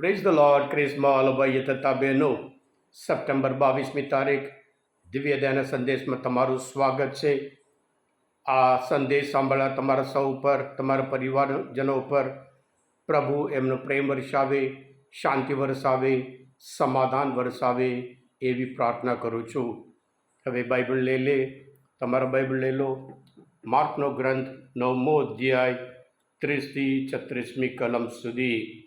Praise the lord ક્રિસમાં અલભાઈ તથા બહેનો સપ્ટેમ્બર બાવીસમી તારીખ, દિવ્ય દયાના સંદેશમાં તમારું સ્વાગત છે. આ સંદેશ સાંભળવા તમારા સૌ ઉપર, તમારા પરિવારજનો ઉપર પ્રભુ એમનો પ્રેમ વરસાવે, શાંતિ વરસાવે, સમાધાન વરસાવે એવી પ્રાર્થના કરું છું. હવે બાઇબલ લઈ લે, તમારા બાઇબલ લઈ લો. માર્કનો ગ્રંથ નવમો અધ્યાય, ત્રીસથી છત્રીસમી કલમ સુધી.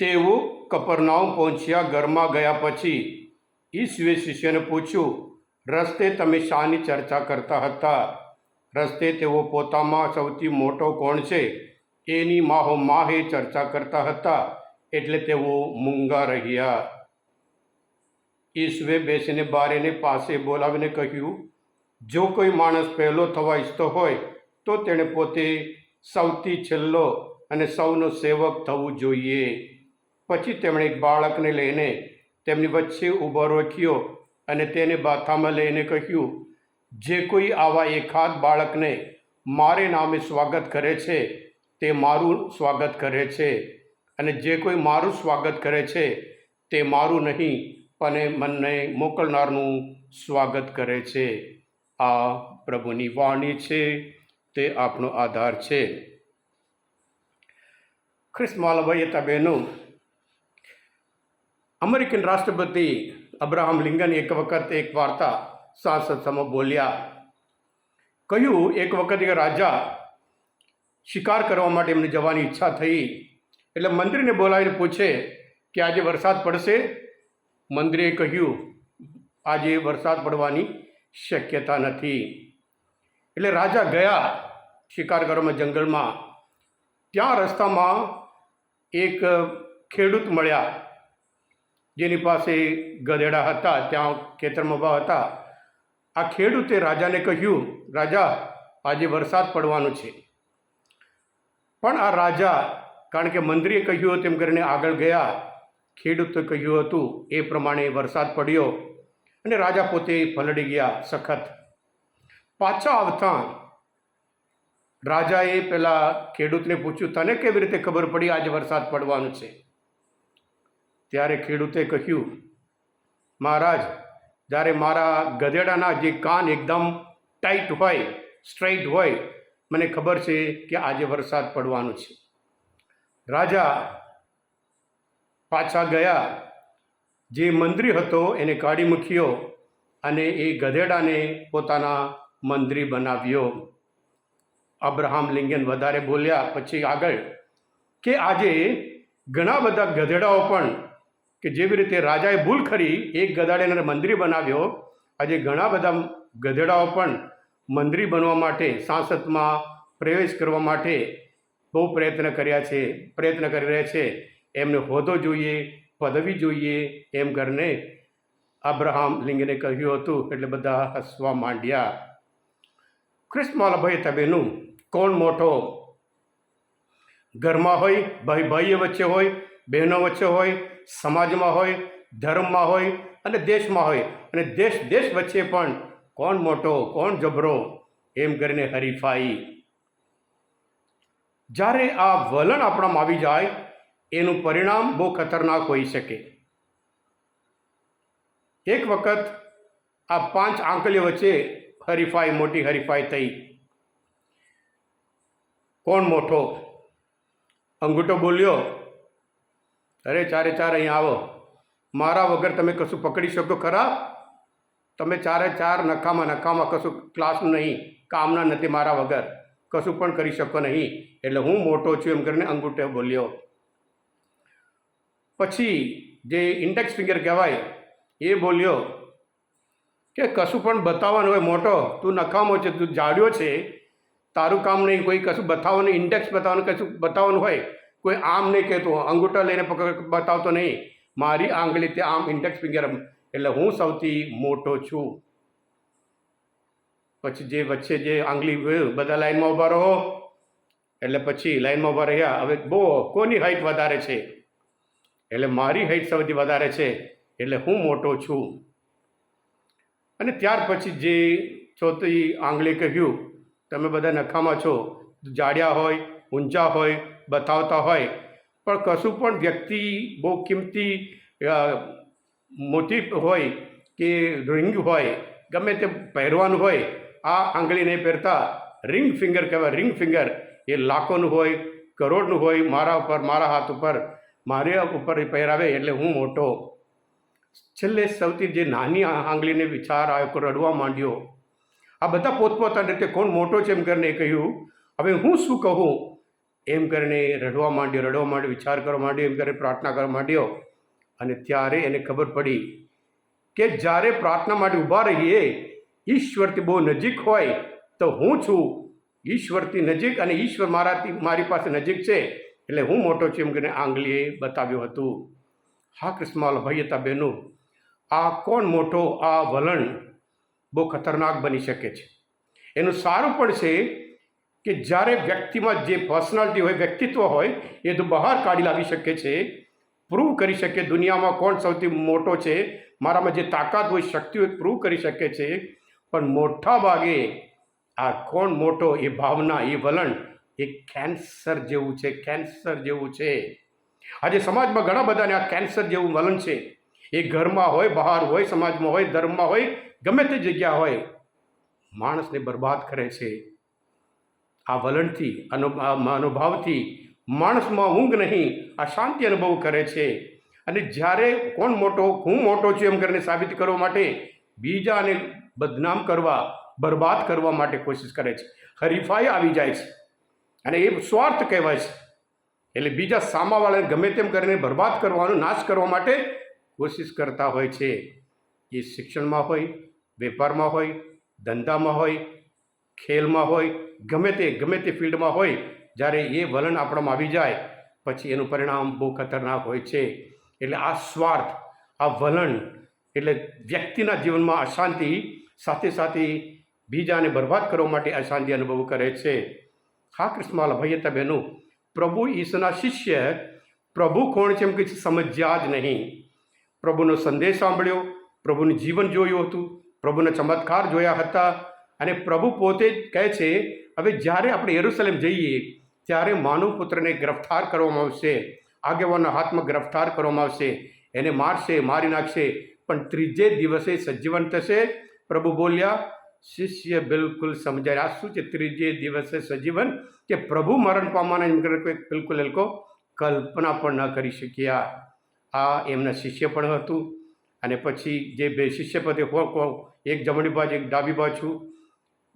તેઓ કપરનાઉમ પહોંચ્યા ઘરમાં ગયા પછી ઈસુએ શિષ્યને પૂછ્યું, રસ્તે તમે શાની ચર્ચા કરતા હતા? રસ્તે તેઓ પોતામાં સૌથી મોટો કોણ છે? એની માહો માહે ચર્ચા કરતા હતા, એટલે તેઓ મૂંગા રહ્યા. ઈસુએ બેસીને બારીને પાસે બોલાવીને કહ્યું, જો કોઈ માણસ પહેલો થવા ઈચ્છતો હોય, તો તેણે પોતે સૌથી છેલ્લો અને સૌનો સેવક થવું જોઈએ. પછી તેમણે એક બાળકને લઈને તેમની વચ્ચે ઊભો રોક્યો અને તેને બાથામાં લઈને કહ્યું, જે કોઈ આવા એકાદ બાળકને મારે નામે સ્વાગત કરે છે, તે મારું સ્વાગત કરે છે. અને જે કોઈ મારું સ્વાગત કરે છે, તે મારું નહીં, પણ મને મોકલનારનું સ્વાગત કરે છે. આ પ્રભુની વાણી છે, તે આપણો આધાર છે. ખ્રિસ્માલભાઈ હતા બહેનો અમેરિકન રાષ્ટ્રપતિ અબ્રાહમ લિંકન એક વખત એક વાર્તા સાંસદ સમ બોલ્યા. કહ્યું, એક વખત એક રાજા શિકાર કરવા માટે એમને જવાની ઈચ્છા થઈ. એટલે મંત્રીને બોલાવીને પૂછે કે આજે વરસાદ પડશે? મંત્રીએ કહ્યું, આજે વરસાદ પડવાની શક્યતા નથી. એટલે રાજા ગયા શિકાર કરવામાં જંગલમાં. ત્યાં રસ્તામાં એક ખેડૂત મળ્યા. જેની પાસે ગધેડા હતા, ત્યાં ખેતરમાં ઊભા હતા. આ ખેડૂતે રાજાને કહ્યું, રાજા, આજે વરસાદ પડવાનો છે. પણ આ રાજા, કારણ કે મંત્રીએ કહ્યું તેમ કરીને આગળ ગયા. ખેડૂતે કહ્યું હતું, એ પ્રમાણે વરસાદ પડ્યો. અને રાજા પોતે પલડી ગયા સખત. પાછા આવતા રાજાએ પેલા ખેડૂતને પૂછ્યું, તને કેવી રીતે ખબર પડી આજે વરસાદ પડવાનું છે? ત્યારે ખેડૂતે કહ્યું, મહારાજ, જ્યારે મારા ગધેડાના જે કાન એકદમ ટાઈટ હોય, સ્ટ્રેઇટ હોય, મને ખબર છે કે આજે વરસાદ પડવાનો છે. રાજા પાછા ગયા. જે મંત્રી હતો એને કાઢી મૂક્યો અને એ ગધેડાને પોતાના મંત્રી બનાવ્યો. અબ્રાહમ લિંગન વધારે બોલ્યા, પછી આગળ કે આજે ઘણા બધા ગધેડાઓ પણ કે જેવી રીતે રાજાએ ભૂલ ખરી એક ગધાડાને મંદિર બનાવ્યો. આજે ઘણા બધા ગધેડાઓ પણ મંદિર બનવા માટે, સાંસદમાં પ્રવેશ કરવા માટે બહુ પ્રયત્ન કર્યા છે, પ્રયત્ન કરી રહ્યા છે. એમને હોદ્દો જોઈએ, પદવી જોઈએ, એમ કરીને અબ્રાહમ લિંગને કહ્યું હતું, એટલે બધા હસવા માંડ્યા. ક્રિસ્માલભાઈ તબેનું કોણ મોટો? ઘરમાં હોય, ભાઈ ભાઈઓ વચ્ચે હોય બહેનો વચ્ચે હોય, સમાજમાં હોય, ધર્મમાં હોય અને દેશમાં હોય. અને દેશ દેશ વચ્ચે પણ કોણ મોટો, કોણ જબરો, એમ કરીને હરીફાઈ. જ્યારે આ વલણ આપણામાં આવી જાય, એનું પરિણામ બહુ ખતરનાક હોઈ શકે. એક વખત આ પાંચ આંકલીઓ વચ્ચે હરીફાઈ, મોટી હરીફાઈ થઈ. કોણ મોટો? અંગૂઠો બોલ્યો અરે ચારે ચાર અહીંયા આવો. મારા વગર તમે કશું પકડી શકો ખરા તમે ચારે ચાર નકામાં નકામાં કશું ક્લાસનું નહીં, કામના નથી મારા વગર. કશું પણ કરી શકો નહીં. એટલે હું મોટો છું એમ કરીને અંગૂઠે બોલ્યો. પછી જે ઇન્ડેક્સ ફિંગર કહેવાય, એ બોલ્યો કે કશું પણ બતાવવાનું હોય મોટો, તું નકામો છે, તું જાડ્યો છે, તારું કામ નહીં, કોઈ કશું બતાવવાનું ઇન્ડેક્સ બતાવવાનું, કશું બતાવવાનું હોય કોઈ આમ નહીં કહેતો, અંગૂઠા લઈને બતાવતો નહીં. મારી આંગળી તે આમ ઇન્ડેક્સ ફિંગર એટલે હું સૌથી મોટો છું. પછી જે વચ્ચે જે આંગળી બધા લાઈનમાં ઊભા રહો. એટલે પછી લાઈનમાં ઊભા રહ્યા. હવે બહુ, કોની હાઈટ વધારે છે? એટલે મારી હાઈટ સૌથી વધારે છે. એટલે હું મોટો છું. અને ત્યાર પછી જે ચોથી આંગળી કહ્યું, તમે બધા નખામાં છો. જાડ્યા હોય, ઊંચા હોય બતાવતા હોય. પણ કશું પણ વ્યક્તિ બહુ કિંમતી મોતી હોય કે રિંગ હોય, ગમે તે પહેરવાનું હોય, આ આંગળી નહીં પહેરતા. રિંગ ફિંગર કહેવાય, રિંગ ફિંગર. એ લાખોનું હોય, કરોડનું હોય, મારા ઉપર, મારા હાથ ઉપર, મારે ઉપર પહેરાવે એટલે હું મોટો. છેલ્લે સૌથી જે નાની આંગળીને વિચાર આવ્યો રડવા માંડ્યો. આ બધા પોતપોતાની રીતે, કોણ મોટો છે એમ કરીને કહ્યું, હવે હું શું કહું? એમ કરીને રડવા માંડ્યો રડવા માંડ્યો, વિચાર કરવા માંડ્યો, એમ કરીને પ્રાર્થના કરવા માંડ્યો. અને ત્યારે એને ખબર પડી કે જ્યારે પ્રાર્થના માટે ઊભા રહીએ, ઈશ્વરથી બહુ નજીક હોય તો હું છું. ઈશ્વરથી નજીક અને ઈશ્વર મારાથી, મારી પાસે નજીક છે. એટલે હું મોટો છું એમ કરીને આંગલીએ બતાવ્યું હતું. હા, કૃષ્ણમાલ ભાઈ હતા બહેનો, આ કોણ મોટો, આ વલણ બહુ ખતરનાક બની શકે છે. એનું સારું પણ છે કે જ્યારે વ્યક્તિમાં જે પર્સનાલિટી હોય, વ્યક્તિત્વ હોય, એ તો બહાર કાઢી લાવી શકે છે. પ્રૂવ કરી શકે દુનિયામાં કોણ સૌથી મોટો છે. મારામાં જે તાકાત હોય, શક્તિ હોય પ્રૂવ કરી શકે છે. પણ મોટા ભાગે આ કોણ મોટો, એ ભાવના, એ વલણ, એ કેન્સર જેવું છે કેન્સર જેવું છે. આજે સમાજમાં ઘણા બધાને આ કેન્સર જેવું વલણ છે. એ ઘરમાં હોય, બહાર હોય, સમાજમાં હોય, ધર્મમાં હોય, ગમે તે જગ્યા હોય, માણસને બરબાદ કરે છે. આ વલણથી અનુભવથી માણસમાં ઊંઘ નહીં, આ શાંતિ અનુભવ કરે છે. અને જ્યારે કોણ મોટો, હું મોટો છું એમ કરીને સાબિત કરવા માટે બીજાને બદનામ કરવા, બરબાદ કરવા માટે કોશિશ કરે છે. હરીફાઈ આવી જાય છે. અને એ સ્વાર્થ કહેવાય છે. એટલે બીજા સામાવાળાને ગમે તેમ કરીને બરબાદ કરવાનો, નાશ કરવા માટે કોશિશ કરતા હોય છે. એ શિક્ષણમાં હોય, વેપારમાં હોય, ધંધામાં હોય ખેલમાં હોય, ગમે તે ગમે તે ફિલ્ડમાં હોય, જ્યારે એ વલણ આપણામાં આવી જાય, પછી એનું પરિણામ બહુ ખતરનાક હોય છે. એટલે આ સ્વાર્થ, આ વલણ, એટલે વ્યક્તિના જીવનમાં અશાંતિ, સાથે સાથે બીજાને બરબાદ કરવા માટે અશાંતિ અનુભવ કરે છે. હા, કૃષ્ણમાલ ભાઈ બહેનો, પ્રભુ ઈસુના શિષ્ય, પ્રભુ કોણ છે એમ કંઈ સમજ્યા જ નહીં. પ્રભુનો સંદેશ સાંભળ્યો, પ્રભુનું જીવન જોયું હતું, પ્રભુના ચમત્કાર જોયા હતા અને પ્રભુ પોતે જ કહે છે, હવે જ્યારે આપણે યરુસલેમ જઈએ, ત્યારે માનવ પુત્રને ગિરફ્તાર કરવામાં આવશે, આગેવાનના હાથમાં ગ્રફતાર કરવામાં આવશે, એને મારશે, મારી નાખશે, પણ ત્રીજે દિવસે સજીવન થશે. પ્રભુ બોલ્યા, શિષ્ય બિલકુલ સમજાય. આ શું છે ત્રીજે દિવસે સજીવન? કે પ્રભુ મરણ પામવાના એમ બિલકુલ એ લોકો કલ્પના પણ ન કરી શક્યા. આ એમના શિષ્ય પણ હતું. અને પછી જે બે શિષ્ય પદે એક જમણી બાજુ, એક ડાબી બાજુ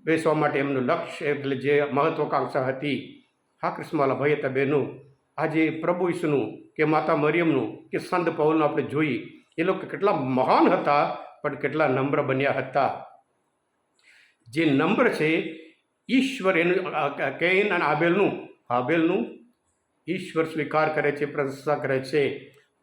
બેસવા માટે એમનું લક્ષ્ય એટલે જે મહત્વાકાંક્ષા હતી, હા કૃષ્ણવાલા ભાઈ હતા બહેનું આજે પ્રભુ ઈસુનું કે માતા મરિયમનું કે સંત પૌલનું આપણે જોઈએ એ લોકો કેટલા મહાન હતા, પણ કેટલા નમ્ર બન્યા હતા. જે નમ્ર છે, ઈશ્વર એનું કૈન અને આબેલનું આબેલનું ઈશ્વર સ્વીકાર કરે છે, પ્રશંસા કરે છે.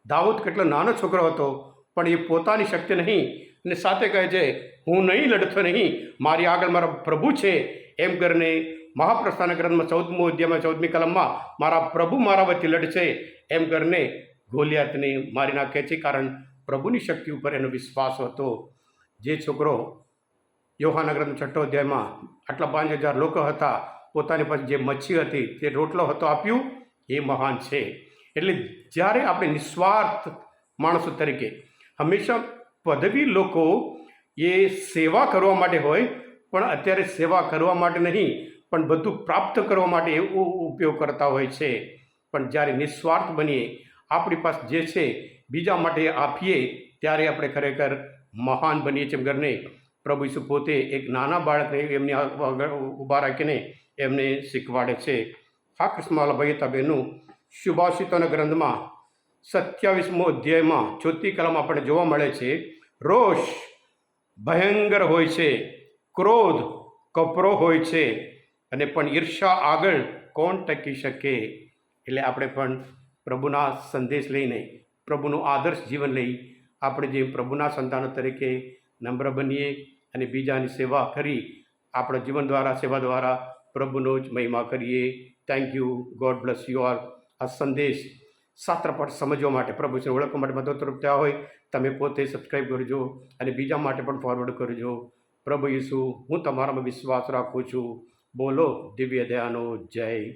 દાઉદ કેટલો નાનો છોકરો હતો, પણ એ પોતાની શક્તિ નહીં અને સાથે કહે છે હું નહીં લડતો નહીં. મારી આગળ મારા પ્રભુ છે. એમ કરીને મહાપ્રસ્થાન ગ્રંથમાં ચૌદમો અધ્યાયમાં ચૌદમી કલમમાં મારા પ્રભુ મારા વચ્ચે લડશે. એમ કરીને ગોલિયાતને મારી નાખે છે કારણ પ્રભુની શક્તિ ઉપર એનો વિશ્વાસ હતો. જે છોકરો યોહાના ગ્રંથ છઠ્ઠો અધ્યાયમાં આટલા પાંચ હજાર લોકો હતા, પોતાની પાસે જે મચ્છી હતી તે રોટલો હતો આપ્યું, એ મહાન છે. એટલે જ્યારે આપણે નિસ્વાર્થ માણસો તરીકે હંમેશા પદવી લોકો એ સેવા કરવા માટે હોય, પણ અત્યારે સેવા કરવા માટે નહીં, પણ બધું પ્રાપ્ત કરવા માટે એવો ઉપયોગ કરતા હોય છે. પણ જ્યારે નિસ્વાર્થ બનીએ, આપણી પાસે જે છે, બીજા માટે આપીએ, ત્યારે આપણે ખરેખર મહાન બનીએ છીએ ઘરને પ્રભુ ઈસુ પોતે એક નાના બાળકને એમની ઊભા રાખીને એમને શીખવાડે છે. હા, કૃષ્ણમાલા બહેનું શુભાષિતોના ગ્રંથમાં સત્યાવીસમો અધ્યાયમાં જ્યોતિ કલમ આપણને જોવા મળે છે. રોષ ભયંકર હોય છે, ક્રોધ કપરો હોય છે, અને પણ ઈર્ષા આગળ કોણ ટકી શકે? એટલે આપણે પણ પ્રભુના સંદેશ લઈને, પ્રભુનું આદર્શ જીવન લઈ આપણે જે પ્રભુના સંતાનો તરીકે નમ્ર બનીએ અને બીજાની સેવા કરી, આપણા જીવન દ્વારા, સેવા દ્વારા પ્રભુનો જ મહિમા કરીએ. Thank you God bless you all આ સંદેશ શાસ્ત્રપાઠ સમજવા માટે પ્રભુને ઓળખવા માટે મદદરૂપ થયા હોય. તમે પોતે સબસ્ક્રાઈબ કરજો અને બીજા માટે પણ ફોરવર્ડ કરજો. પ્રભુ ઈસુ હું તમારામાં વિશ્વાસ રાખું છું. બોલો દિવ્ય દયાનો જય